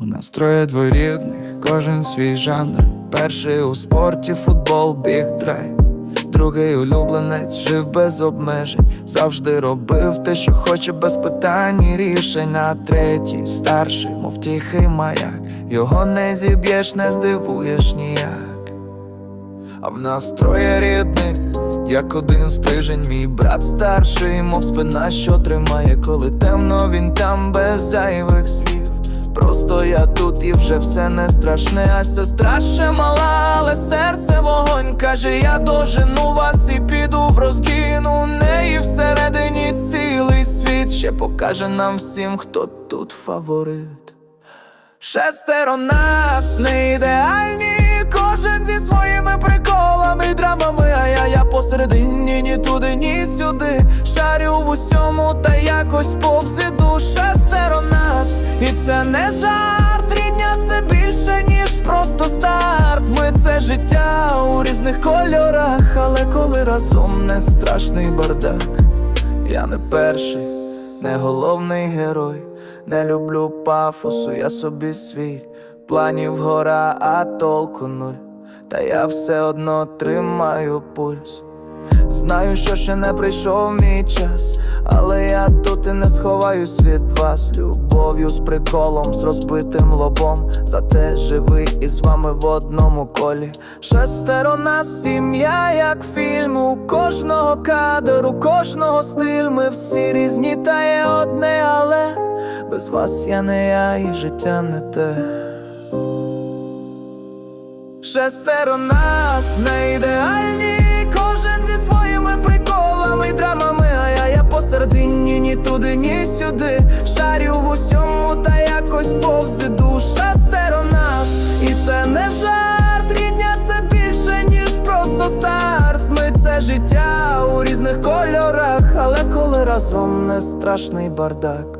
У нас троє дворідних, кожен свій жанр. Перший у спорті футбол, біг драйв. Другий улюбленець жив без обмежень, завжди робив те, що хоче, без питань і рішень. А третій старший, мов тихий маяк. Його не зіб'єш, не здивуєш ніяк. А в нас троє рідних, як один стрижень, мій брат старший, мов спина, що тримає, коли темно, він там без зайвих слів. Просто я тут і вже все не страшне, а сестра ще мала, але серце вогонь каже, я дожену вас і піду в розгін у неї всередині цілий світ ще покаже нам всім, хто тут фаворит. Шестеро нас не ідеальні, кожен зі своїми приколами й драмами, а я, я посередині ні туди, ні сюди. Шарю в усьому та якось повзиду. Шестеро нас, і це не жарт. Рідня це більше, ніж просто старт. Ми це життя у різних кольорах, але коли разом не страшний бардак. Я не перший, не головний герой. Не люблю пафосу, я собі свій. Планів гора, а толку нуль. Та я все одно тримаю пульс. Знаю, що ще не прийшов мій час, але я тут і не сховаюсь від вас. Любов'ю з приколом, з розбитим лобом. Зате живий і з вами в одному колі. Шестеро нас сім'я, як фільм. У кожного кадр, у кожного стиль. Ми всі різні, та є одне, але без вас я не я і життя не те. Шестеро нас не ідеальні, життя у різних кольорах, але коли разом не страшний бардак.